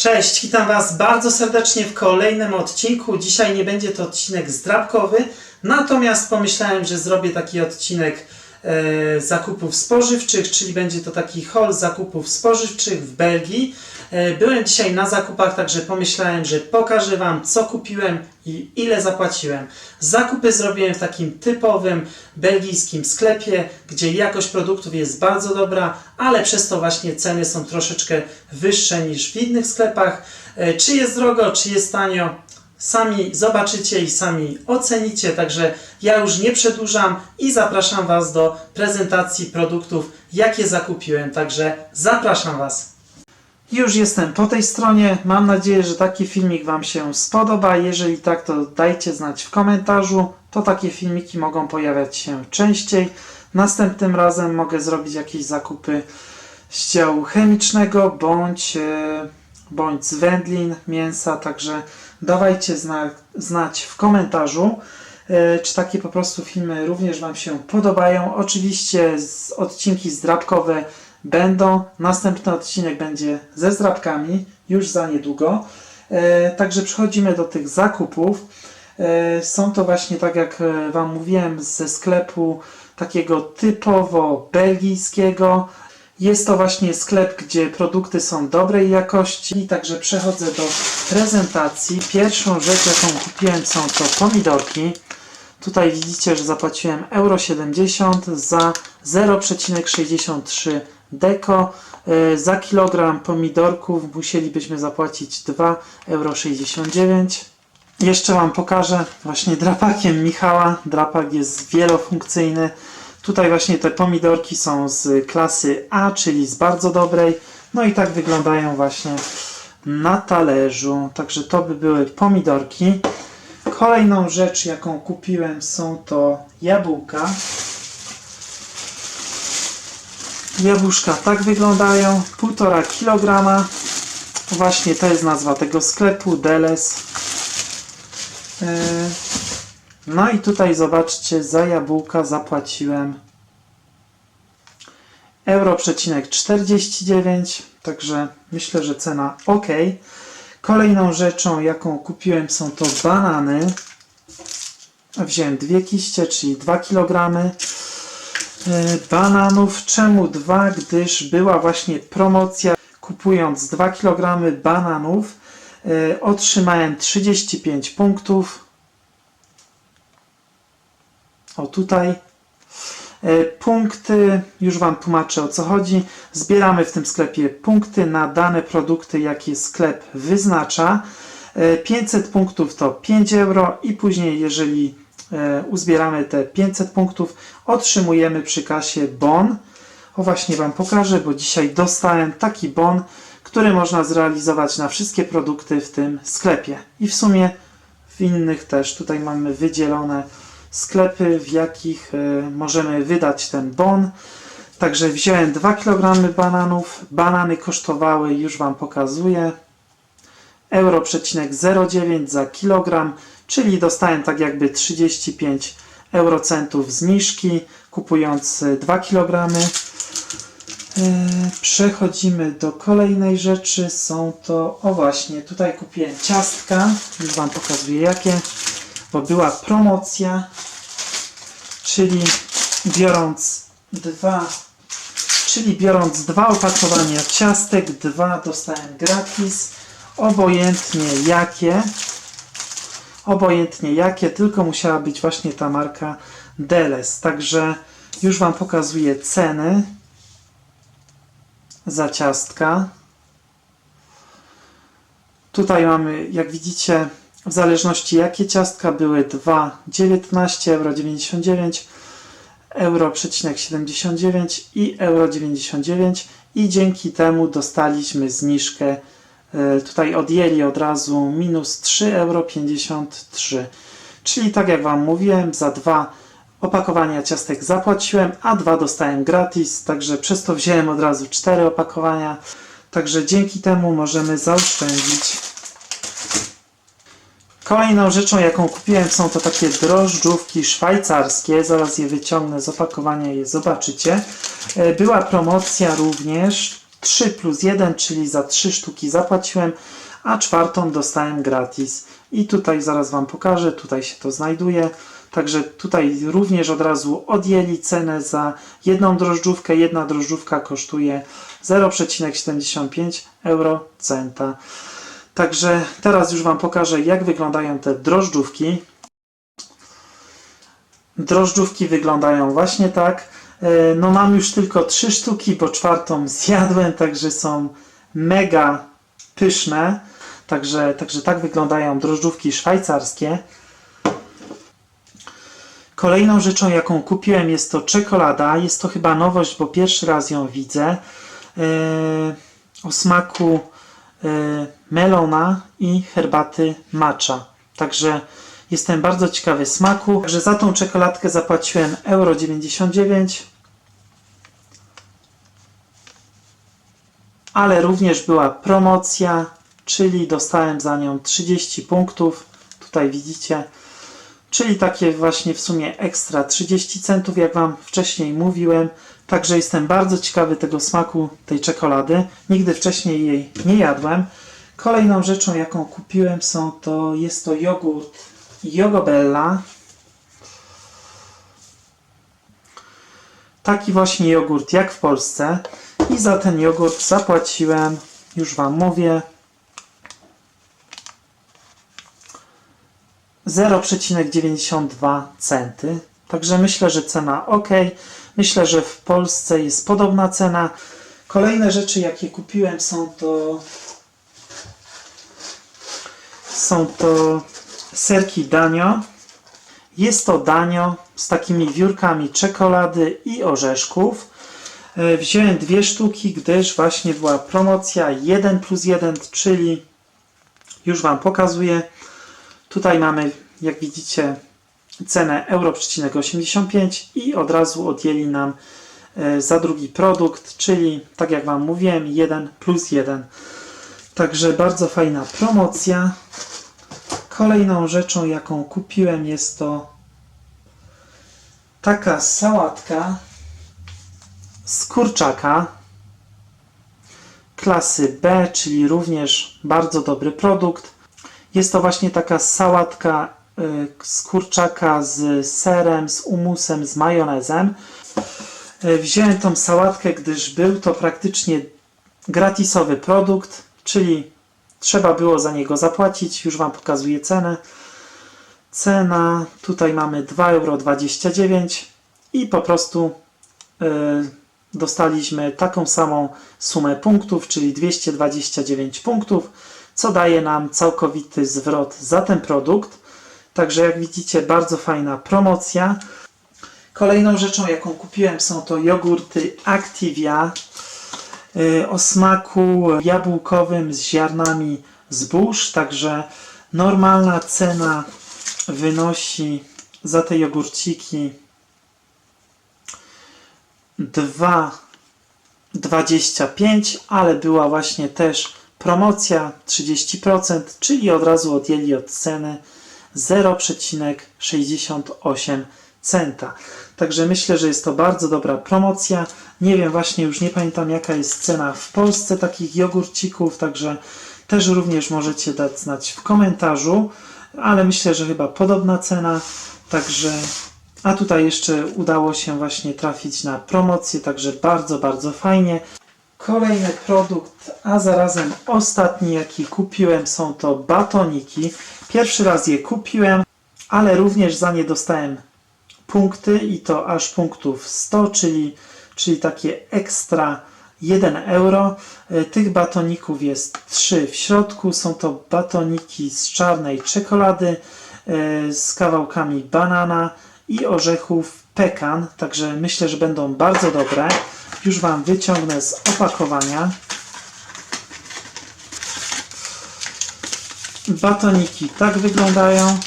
Cześć, witam Was bardzo serdecznie w kolejnym odcinku. Dzisiaj nie będzie to odcinek zdrabkowy, natomiast pomyślałem, że zrobię taki odcinek e, zakupów spożywczych, czyli będzie to taki haul zakupów spożywczych w Belgii. E, byłem dzisiaj na zakupach, także pomyślałem, że pokażę Wam, co kupiłem i ile zapłaciłem. Zakupy zrobiłem w takim typowym belgijskim sklepie, gdzie jakość produktów jest bardzo dobra, ale przez to właśnie ceny są troszeczkę wyższe niż w innych sklepach. E, Czy jest drogo, czy jest tanio, sami zobaczycie i sami ocenicie. Także ja już nie przedłużam i zapraszam Was do prezentacji produktów, jakie zakupiłem. Także zapraszam Was. Już jestem po tej stronie. Mam nadzieję, że taki filmik Wam się spodoba. Jeżeli tak, to dajcie znać w komentarzu. To takie filmiki mogą pojawiać się częściej. Następnym razem mogę zrobić jakieś zakupy z działu chemicznego bądź, e, bądź z wędlin, mięsa. Także dawajcie zna, znać w komentarzu. e, Czy takie po prostu filmy również Wam się podobają? Oczywiście z, odcinki zdrabkowe będą. Następny odcinek będzie ze zdrabkami już za niedługo. E, Także przechodzimy do tych zakupów. E, Są to właśnie, tak jak e, Wam mówiłem, ze sklepu takiego typowo belgijskiego. Jest to właśnie sklep, gdzie produkty są dobrej jakości. Także przechodzę do prezentacji. Pierwszą rzecz, jaką kupiłem, są to pomidorki. Tutaj widzicie, że zapłaciłem euro 70 za 0,63 deko. E, Za kilogram pomidorków musielibyśmy zapłacić 2,69 euro. Jeszcze Wam pokażę właśnie drapakiem Michała. Drapak jest wielofunkcyjny. Tutaj właśnie te pomidorki są z klasy A, czyli z bardzo dobrej. No i tak wyglądają właśnie na talerzu. Także to by były pomidorki. Kolejną rzecz, jaką kupiłem, są to jabłka. Jabłuszka tak wyglądają, 1,5 kg. Właśnie to jest nazwa tego sklepu, Deles. Yy, No i tutaj zobaczcie, za jabłka zapłaciłem euro przecinek 49, także myślę, że cena ok. Kolejną rzeczą, jaką kupiłem, są to banany. Wziąłem dwie kiście, czyli 2 kg e, bananów. Czemu dwa? Gdyż była właśnie promocja. Kupując 2 kg bananów, e, otrzymałem 35 punktów. O tutaj. E, Punkty, już Wam tłumaczę o co chodzi. Zbieramy w tym sklepie punkty na dane produkty, jakie sklep wyznacza. E, 500 punktów to 5 euro i później, jeżeli e, uzbieramy te 500 punktów, otrzymujemy przy kasie bon. O właśnie Wam pokażę, bo dzisiaj dostałem taki bon, który można zrealizować na wszystkie produkty w tym sklepie. I w sumie w innych też. Tutaj mamy wydzielone sklepy, w jakich e, możemy wydać ten bon. Także wziąłem 2 kg bananów. Banany kosztowały, już Wam pokazuję, euro przecinek 0,9 za kilogram, czyli dostałem tak jakby 35 eurocentów zniżki, kupując e, 2 kg. E, Przechodzimy do kolejnej rzeczy. Są to, o właśnie, tutaj kupiłem ciastka. Już Wam pokazuję jakie, bo była promocja. Czyli biorąc dwa, czyli biorąc dwa opakowania ciastek, dwa dostałem gratis. Obojętnie jakie. Obojętnie jakie, tylko musiała być właśnie ta marka Deles. Także już Wam pokazuję ceny za ciastka. Tutaj mamy, jak widzicie, w zależności jakie ciastka były 2, 19 euro 99 euro przecinek 79 i euro 99 i dzięki temu dostaliśmy zniżkę tutaj odjęli od razu minus 3 euro 53 czyli tak jak Wam mówiłem za dwa opakowania ciastek zapłaciłem, a dwa dostałem gratis, także przez to wziąłem od razu cztery opakowania. Także dzięki temu możemy zaoszczędzić. Kolejną rzeczą, jaką kupiłem, są to takie drożdżówki szwajcarskie. Zaraz je wyciągnę z opakowania i je zobaczycie. E, Była promocja również 3 plus 1, czyli za 3 sztuki zapłaciłem, a czwartą dostałem gratis. I tutaj zaraz Wam pokażę, tutaj się to znajduje. Także tutaj również od razu odjęli cenę za jedną drożdżówkę. Jedna drożdżówka kosztuje 0,75 euro centa. Także teraz już Wam pokażę, jak wyglądają te drożdżówki. Drożdżówki wyglądają właśnie tak. E, No mam już tylko trzy sztuki, bo czwartą zjadłem, także są mega pyszne. Także, także tak wyglądają drożdżówki szwajcarskie. Kolejną rzeczą, jaką kupiłem, jest to czekolada. Jest to chyba nowość, bo pierwszy raz ją widzę. E, o smaku e, melona i herbaty matcha. Także jestem bardzo ciekawy smaku. Także za tą czekoladkę zapłaciłem euro 99. Ale również była promocja, czyli dostałem za nią 30 punktów. Tutaj widzicie. Czyli takie właśnie w sumie ekstra 30 centów, jak Wam wcześniej mówiłem. Także jestem bardzo ciekawy tego smaku tej czekolady. Nigdy wcześniej jej nie jadłem. Kolejną rzeczą, jaką kupiłem, są to jest to jogurt Jogobella. Taki właśnie jogurt jak w Polsce. I za ten jogurt zapłaciłem, już Wam mówię, 0,92 centy. Także myślę, że cena ok. Myślę, że w Polsce jest podobna cena. Kolejne rzeczy, jakie kupiłem, są to są to serki danio. Jest to danio z takimi wiórkami czekolady i orzeszków. E, Wziąłem dwie sztuki, gdyż właśnie była promocja 1 plus 1, czyli już Wam pokazuję. Tutaj mamy, jak widzicie, cenę euro,85 i od razu odjęli nam e, za drugi produkt, czyli tak jak Wam mówiłem, 1 plus 1. Także bardzo fajna promocja. Kolejną rzeczą, jaką kupiłem, jest to taka sałatka z kurczaka klasy B, czyli również bardzo dobry produkt. Jest to właśnie taka sałatka y, z kurczaka z serem, z umusem, z majonezem. Y, Wziąłem tą sałatkę, gdyż był to praktycznie gratisowy produkt, czyli trzeba było za niego zapłacić. Już Wam pokazuję cenę. Cena, tutaj mamy 2,29 euro i po prostu y, dostaliśmy taką samą sumę punktów, czyli 229 punktów, co daje nam całkowity zwrot za ten produkt. Także jak widzicie, bardzo fajna promocja. Kolejną rzeczą, jaką kupiłem, są to jogurty Activia y, o smaku jabłkowym z ziarnami zbóż. Także normalna cena wynosi za te jogurciki 2,25, ale była właśnie też promocja 30%, czyli od razu odjęli od ceny 0,68 centa. Także myślę, że jest to bardzo dobra promocja. Nie wiem, właśnie już nie pamiętam jaka jest cena w Polsce takich jogurcików, także też również możecie dać znać w komentarzu, ale myślę, że chyba podobna cena. Także a tutaj jeszcze udało się właśnie trafić na promocję, także bardzo, bardzo fajnie. Kolejny produkt, a zarazem ostatni, jaki kupiłem, są to batoniki. Pierwszy raz je kupiłem, ale również za nie dostałem punkty i to aż punktów 100, czyli, czyli takie ekstra 1 euro. E, Tych batoników jest 3 w środku. Są to batoniki z czarnej czekolady e, z kawałkami banana i orzechów pekan, także myślę, że będą bardzo dobre. Już Wam wyciągnę z opakowania. Batoniki tak wyglądają.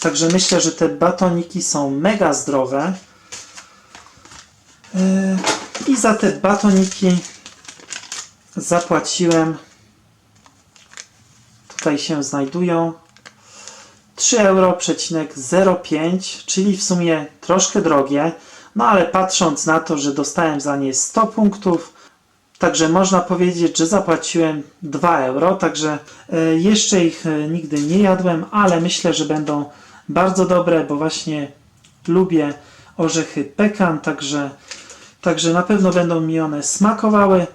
Także myślę, że te batoniki są mega zdrowe. Yy, I za te batoniki zapłaciłem tutaj się znajdują 3,05 euro, czyli w sumie troszkę drogie, no ale patrząc na to, że dostałem za nie 100 punktów, także można powiedzieć, że zapłaciłem 2 euro, także e, jeszcze ich e, nigdy nie jadłem, ale myślę, że będą bardzo dobre, bo właśnie lubię orzechy pekan, także, także na pewno będą mi one smakowały.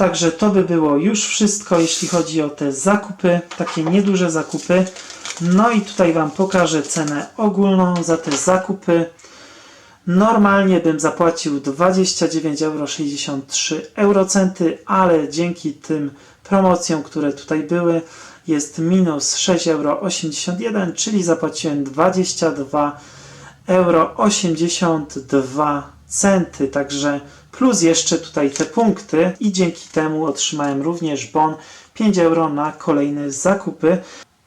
Także to by było już wszystko, jeśli chodzi o te zakupy, takie nieduże zakupy. No i tutaj Wam pokażę cenę ogólną za te zakupy. Normalnie bym zapłacił 29,63 eurocenty, ale dzięki tym promocjom, które tutaj były, jest minus 6,81 euro, czyli zapłaciłem 22 euro 82 centy, także plus jeszcze tutaj te punkty i dzięki temu otrzymałem również bon 5 euro na kolejne zakupy.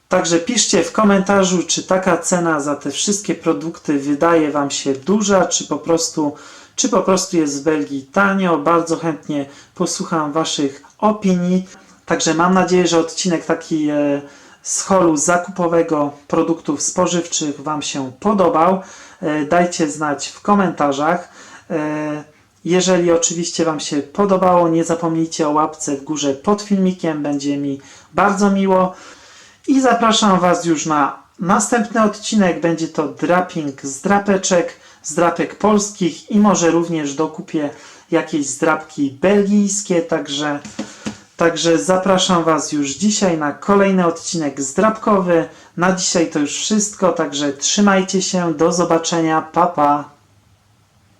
Także piszcie w komentarzu, czy taka cena za te wszystkie produkty wydaje Wam się duża, czy po prostu, czy po prostu jest w Belgii tanio. Bardzo chętnie posłucham Waszych opinii. Także mam nadzieję, że odcinek taki e, z holu zakupowego produktów spożywczych Wam się podobał. E, dajcie znać w komentarzach. Jeżeli oczywiście Wam się podobało, nie zapomnijcie o łapce w górze pod filmikiem, będzie mi bardzo miło. I zapraszam Was już na następny odcinek. Będzie to draping z drapeczek, z drapek polskich i może również dokupię jakieś zdrapki belgijskie. Także, także zapraszam Was już dzisiaj na kolejny odcinek zdrapkowy. Na dzisiaj to już wszystko, także trzymajcie się. Do zobaczenia. Pa, pa.